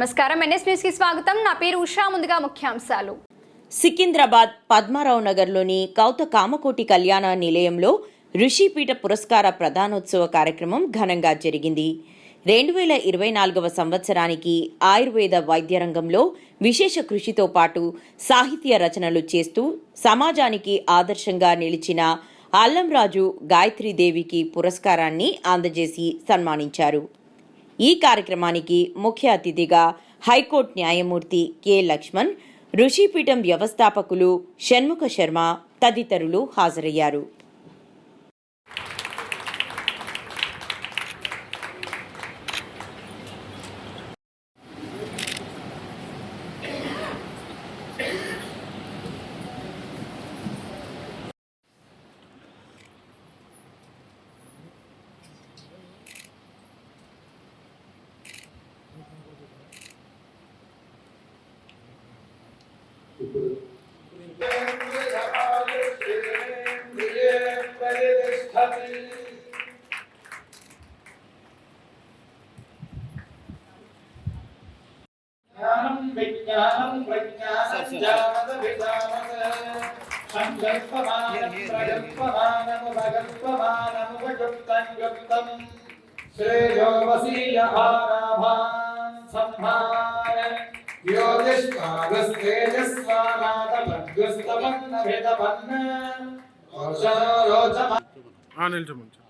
నమస్కారం. ఎన్ఎస్ న్యూస్కి స్వాగతం. నా పేరు ఉషా. ముందుగా ముఖ్యాంశాలు. సికింద్రాబాద్ పద్మారావు నగర్లోని కౌత కామకోటి కళ్యాణ నిలయంలో ఋషిపీఠ పురస్కార ప్రధానోత్సవ కార్యక్రమం ఘనంగా జరిగింది. రెండు వేల ఇరవై నాలుగవ సంవత్సరానికి ఆయుర్వేద వైద్య రంగంలో విశేష కృషితో పాటు సాహిత్య రచనలు చేస్తూ సమాజానికి ఆదర్శంగా నిలిచిన అల్లంరాజు గాయత్రీదేవికి పురస్కారాన్ని అందజేసి సన్మానించారు. ఈ కార్యక్రమానికి ముఖ్య అతిథిగా హైకోర్టు న్యాయమూర్తి కె. లక్ష్మణ్ ఋషిపీఠం వ్యవస్థాపకులు షణ్ముఖ శర్మ తదితరులు హాజరయ్యారు. విజ్ఞానం ప్రజ్ఞానం సంకల్పమానం ప్రగల్పమానం భగల్పమానం ఆ నిల్చమంచు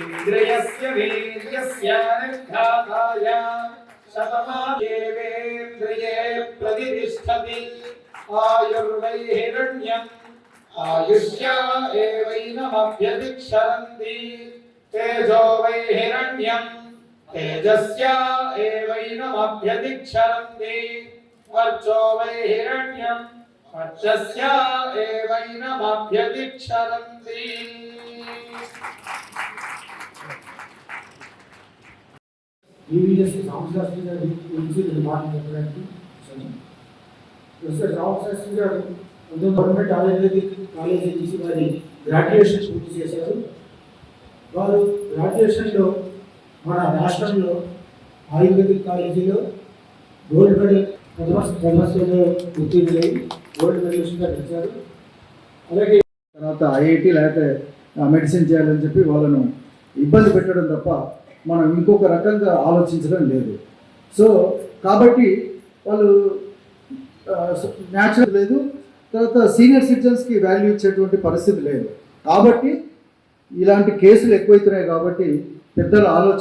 इन्द्रियस्य वीर्यस्यानुघाताय शतमादेवेन्द्रिये प्रतिष्ठति। आयुर्वैहिरण्यम् आयुष्या एवैनमभ्यतिक्षरन्ति तेजो वैहिरण्यम् तेजस्या एवैनमभ्यतिक्षरन्ति वर्चो वैहिरण्यम् పక్షస్య ఏవైన మభ్యతిక్షరంతి ఈవీఎస్ రామశాస్త్రి గారి గురించి నేను మాట్లాడడానికి గవర్నమెంట్ ఆయుర్వేదిక్ కాలేజ్ నుంచి గ్రాడ్యుయేషన్ పూర్తి చేశారు. వారు గ్రాడ్యుయేషన్లో మన రాష్ట్రంలో ఆయుర్వేదిక్ కాలేజీలో గోల్డ్ మెడల్ ప్రథమ ఉత్తీర్ణులై గోల్డ్ మెడలిస్ట్గా నిలిచారు అలాగే తర్వాత ఐఐటి లేకపోతే మెడిసిన్ చేయాలని చెప్పి వాళ్ళను ఇబ్బంది పెట్టడం తప్ప మనం ఇంకొక రకంగా ఆలోచించడం లేదు. సో కాబట్టి వాళ్ళు న్యాచురల్ లేదు. తర్వాత సీనియర్ సిటిజన్స్కి వాల్యూ ఇచ్చేటువంటి పరిస్థితి లేదు. కాబట్టి ఇలాంటి కేసులు ఎక్కువైతున్నాయి కాబట్టి పెద్దల ఆలోచన